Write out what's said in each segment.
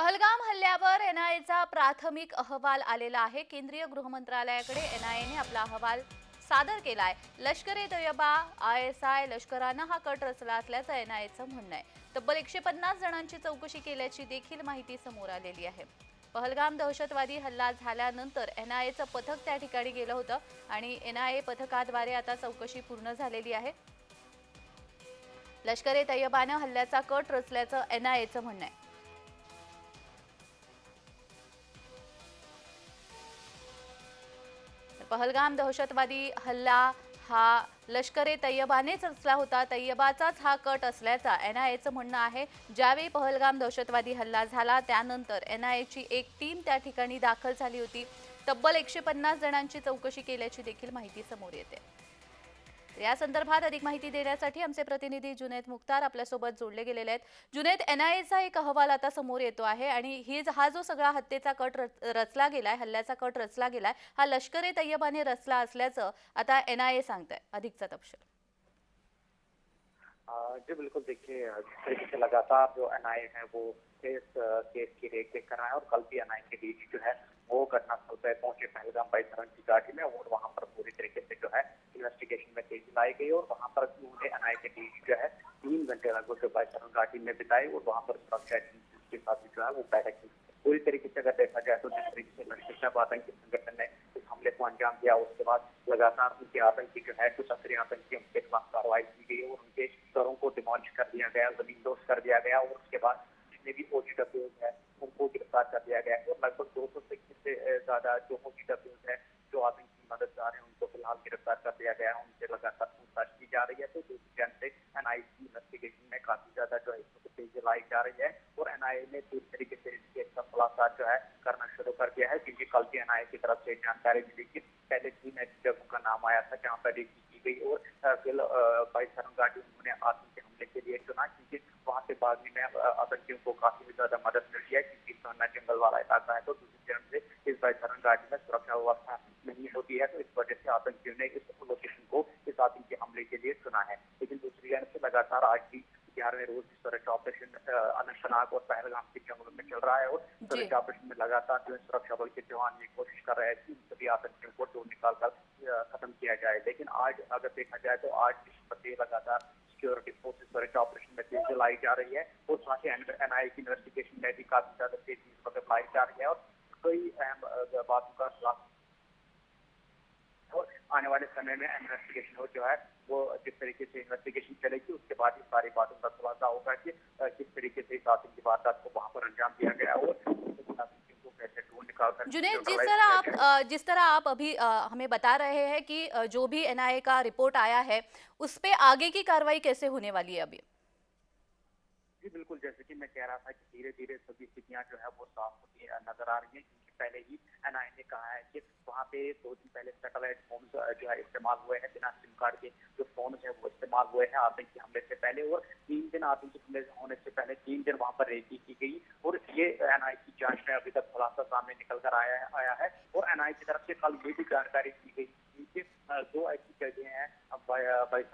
पहलगाम हल्ल्यावर एनआयएचा प्राथमिक अहवाल आलेला आहे. केंद्रीय गृहमंत्रालयाकडे एनआयएने आपला अहवाल सादर केला आहे Lashkar e Taiba I S I लष्करानं हा कट रचला असल्याचं एनआयएचं म्हणणं आहे. तब्बल एकशे पन्नास जणांची चौकशी केल्याची देखील माहिती समोर आलेली आहे. पहलगाम दहशतवादी हल्ला झाल्यानंतर एनआयएचं पथक त्या ठिकाणी गेलं होतं आणि एनआयए पथकाद्वारे आता चौकशी पूर्ण झालेली आहे. लष्कर ए तय्यबानं हल्ल्याचा कट रचल्याचं एनआयएचं म्हणणं आहे. पहलगाम दहशतवादी हल्ला हा लष्कर ए तय्यबानेच रचला होता. तय्यबाचाच हा कट असल्याचा एन आय एचं म्हणणं आहे. ज्यावेळी पहलगाम दहशतवादी हल्ला झाला त्यानंतर एन आय एची एक टीम त्या ठिकाणी दाखल झाली होती. तब्बल एकशे पन्नास जणांची चौकशी केल्याची देखील माहिती समोर येते. या संदर्भात अधिक माहिती देण्यासाठी आमचे प्रतिनिधी जुनेद मुख्तार आपल्यासोबत जोडले गेलेले आहेत. जुनेद एनआयएचा एक अहवाल आता समोर येतो आहे आणि ही हा जो सगळा हत्येचा कट रचला गेलाय हल्ल्याचा कट रचला गेलाय हा लष्कर ए तय्यबाने रचला असल्याचं आता एनआयए सांगत आहे अधिकचा तपशील. जी बिल्कुल देखिए जिस तरीके से लगातार जो एनआईए है वो इस केस की रेख देख कर रहा है और कल भी एनआईए के बीच जो है घाटी बिताए और वहाँ पर सुरक्षा के साथ जो है, वो बैठक की पूरी तरीके से अगर देखा जाए तो जिस तरीके से लश्कर आतंकी संगठन ने इस हमले को अंजाम दिया, उसके बाद लगातार उनके आतंकी जो है, कुछ सक्रिय आतंकी उनके खिलाफ कार्रवाई की गई और उनके घरों को डिमोलिश कर दिया गया, ज़मीन दोस्त कर दिया गया और उसके बाद जितने भी ओजीडब्ल्यू है, उनको गिरफ़्तार कर दिया गया और लगभग दो सौ से ज़्यादा जो ओजीडब्ल्यू है, जो आतंकी मददगार हैं, उनको फ़िलहाल गिरफ़्तार कर दिया गया है, उनसे लगातार पूछताछ की जा रही है। तो दूसरी घंटे एनआईए की इन्वेस्टिगेशन में काफ़ी ज़्यादा जो है इसको तेज़ी लाई जा रही है और एनआईए ने पूरी तरीके से इसके खुलासा जो है करना शुरू कर दिया है। क्योंकि कल की एनआईए की तरफ़ से जानकारी मिली कि पहले तीन जगहों का नाम आया था, जहाँ पर रेकी की गई और फिर परिसर घाटी उन्होंने आतंकी हमले के लिए चुना, क्योंकि वहाँ से भागने में आतंकियों को काफ़ी ज़्यादा मदद मिली है, क्योंकि सन्ना जंगल वाला इलाका है तो दूसरी चरण से इस परिसर घाटी में सुरक्षा व्यवस्था नहीं होती है तो इस वजह से आतंकियों ने इस लोकेशन को, इस आतंकी हमले के लिए चुना है लेकिन दूसरी जन से लगातार आज भी ग्यारहवें रोज सुरक्षा ऑपरेशन अ, अनंतनाग और पहलगाम के जंगलों में चल रहा है और सुरक्षा ऑपरेशन में लगातार जो है सुरक्षा बल के जवान ये कोशिश कर रहे हैं कि सभी आतंकियों को ढूंढ निकाल कर खत्म किया जाए। लेकिन आज अगर देखा जाए तो आज विश्व प्रति लगातार सिक्योरिटी फोर्सेस सुरक्षा ऑपरेशन में तेज़ी लाई जा रही है। और साथ ही एनआईए की इन्वेस्टिगेशन में भी काफ़ी ज़्यादा तेज़ी इस वक्त लाई जा रही है और कई अहम बातों का और आने वाले समय में इन्वेस्टिगेशन हो जो है वो जिस तरीके से इन्वेस्टिगेशन चलेगी उसके बाद इस सारी बातों का खुलासा होगा कि किस तरीके से इस आतंकी वारदात को वहाँ पर अंजाम दिया गया और को जुनेद जिस तरह आप जिस तरह आप अभी हमें बता रहे हैं कि जो भी एनआईए का रिपोर्ट आया है उस पर आगे की कार्रवाई कैसे होने वाली है अभी? जी बिल्कुल जैसे कि मैं कह रहा था कि धीरे धीरे सभी स्थितियाँ जो है वो साफ़ होती नज़र आ रही है पहले ही एनआईए ने कहा है कि वहाँ पे दो दिन पहले सैटेलाइट फ़ोन जो है इस्तेमाल हुए हैं बिना सिम कार्ड के। जो फ़ोन है वो इस्तेमाल हुए हैं आतंकी हमले से पहले और तीन दिन आतंकी हमले होने से पहले तीन दिन वहाँ पर रेकी की गई। और ये एनआई की जाँच में अभी तक खुलासा सामने निकल कर आया है आया है। और एनआई की तरफ़ से कल ये भी जानकारी दी गई थी कि दो ऐसी जगह हैं अब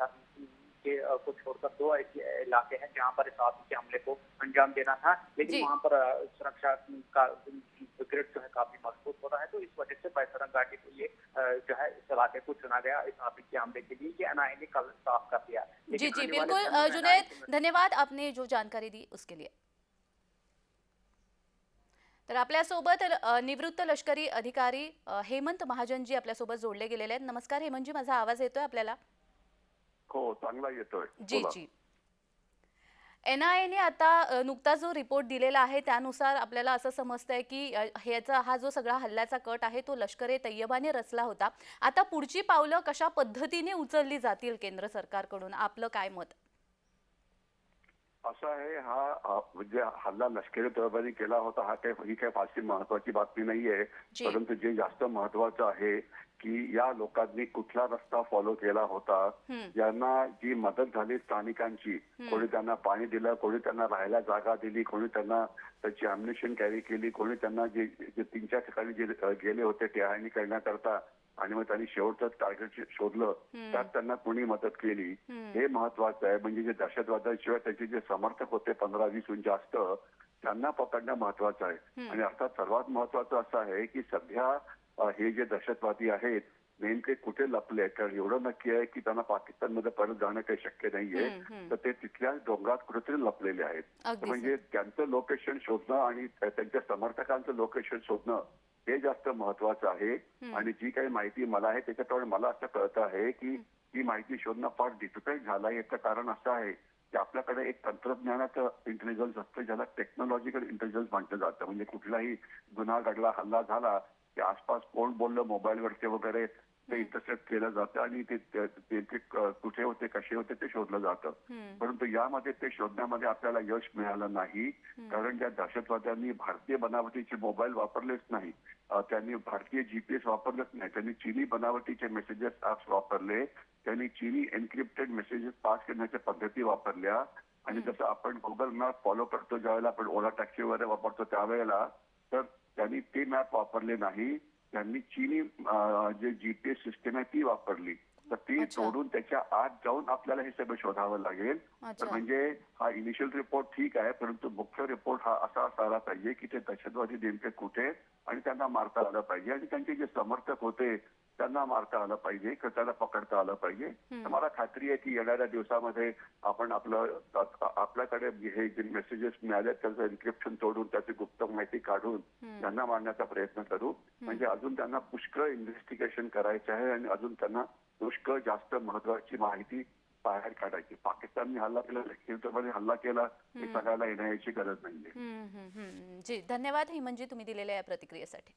के को छोड़कर दो ऐसे इलाके हैं जहाँ पर इस आतंकी हमले को अंजाम देना था। लेकिन वहाँ पर सुरक्षा का ग्रिड जो है काफी मजबूत हो रहा है तो इस वजह से बैसरंग घाटी को ये जो है इस इलाके को चुना गया इस आतंकी हमले के लिए। ये एनआईए ने कल साफ कर दिया जी जी बिल्कुल जुनेद की धन्यवाद आपने जो जानकारी दी उसके लिए। तर आपल्यासोबत निवृत्त लष्करी अधिकारी हेमंत महाजनजी आपल्यासोबत जोडले गेलेले आहेत. नमस्कार हेमंतजी माझा आवाज येतोय आपल्याला? हो चांगला येतोय. जी. एन आय एने आता नुकता जो रिपोर्ट दिलेला आहे त्यानुसार आपल्याला असं समजतंय की ह्याचा हा जो सगळा हल्ल्याचा कट आहे तो लष्कर ए तय्यबाने रचला होता. आता पुढची पावलं कशा पद्धतीने उचलली जातील केंद्र सरकारकडून? आपलं काय मत? असं आहे हा म्हणजे हल्ला लष्करी तळबानी केला होता हा काही ही काही फारशी महत्वाची बातमी नाहीये. परंतु जे जास्त महत्वाचं आहे की या लोकांनी कुठला रस्ता फॉलो केला होता. यांना जी मदत झाली स्थानिकांची कोणी त्यांना पाणी दिलं कोणी त्यांना राहायला जागा दिली कोणी त्यांना त्याची अम्युनिशन कॅरी केली कोणी त्यांना जे तीन चार ठिकाणी जे गेले होते टेहाणी करण्याकरता आणि मग त्यांनी शेवटचं टार्गेट शोधलं. त्यात त्यांना कोणी मदत केली हे महत्वाचं आहे. म्हणजे जे दहशतवादाशिवाय त्याचे जे समर्थक होते पंधरा वीसहून जास्त त्यांना पकडणं महत्वाचं आहे. आणि अर्थात सर्वात महत्वाचं असं आहे की सध्या हे जे दहशतवादी आहेत नेमके कुठे लपले कारण एवढं नक्की आहे की त्यांना पाकिस्तानमध्ये परत जाणं काही शक्य नाहीये. तर ते तिथल्या डोंगरात कुठेतरी लपलेले आहेत. म्हणजे त्यांचं लोकेशन शोधणं आणि त्या- त्यांच्या समर्थकांचं लोकेशन शोधणं हे जास्त महत्वाचं आहे. आणि जी काही माहिती मला आहे त्याच्याकडे मला असं कळतं आहे की ही माहिती शोधणं फार डिफिकल्ट झालं आहे याचं कारण असं आहे की आपल्याकडे एक तंत्रज्ञानाचं इंटेलिजन्स असतं ज्याला टेक्नॉलॉजिकल इंटेलिजन्स म्हटलं जातं. म्हणजे कुठलाही गुन्हा घडला हल्ला झाला की आसपास कोण बोललं मोबाईलवरचे वगैरे ते इंटरसेप्ट केलं जातं आणि ते ते- ते ते क- कुठे होते कसे होते ते शोधलं जातं. परंतु यामध्ये ते शोधण्यामध्ये आपल्याला यश मिळालं नाही. कारण त्या दहशतवाद्यांनी भारतीय बनावटीचे मोबाईल वापरलेच नाही त्यांनी भारतीय जीपीएस वापरलेच नाही. त्यांनी चीनी बनावटीचे मेसेजेस ऍप्स वापरले त्यांनी चीनी एन्क्रिप्टेड मेसेजेस पास करण्याच्या पद्धती वापरल्या. आणि जसं आपण गुगल मॅप फॉलो करतो ज्यावेळेला आपण ओला टॅक्सी वगैरे वापरतो त्यावेळेला तर त्यांनी ते मॅप वापरले नाही. त्यांनी चीनी जे जीपीएस सिस्टम आहे ती वापरली तर ती. तोडून त्याच्या आत जाऊन आपल्याला हे सगळं शोधावं लागेल तर. म्हणजे हा इनिशियल रिपोर्ट ठीक आहे परंतु मुख्य रिपोर्ट हा असा असायला पाहिजे की ते दहशतवादी नेमके कुठे आणि त्यांना मारता आलं पाहिजे आणि त्यांचे जे समर्थक होते त्यांना मारता आलं पाहिजे किंवा त्यांना पकडता आलं पाहिजे. तर मला खात्री आहे की येणाऱ्या दिवसामध्ये आपण आपलं आपल्याकडे हे जे मेसेजेस मिळाले त्याचं एन्क्रिप्शन तोडून त्याची गुप्त माहिती काढून त्यांना मारण्याचा प्रयत्न करू. म्हणजे अजून त्यांना पुष्कळ इन्व्हेस्टिगेशन करायचं आहे आणि अजून त्यांना पुष्कळ जास्त महत्वाची माहिती बाहेर काढायची. पाकिस्तानने हल्ला केला लष्करीमध्ये हल्ला केला हे सगळ्याला येण्याची गरज नाहीये. जी धन्यवाद हिमनजी तुम्ही दिलेल्या या प्रतिक्रियेसाठी.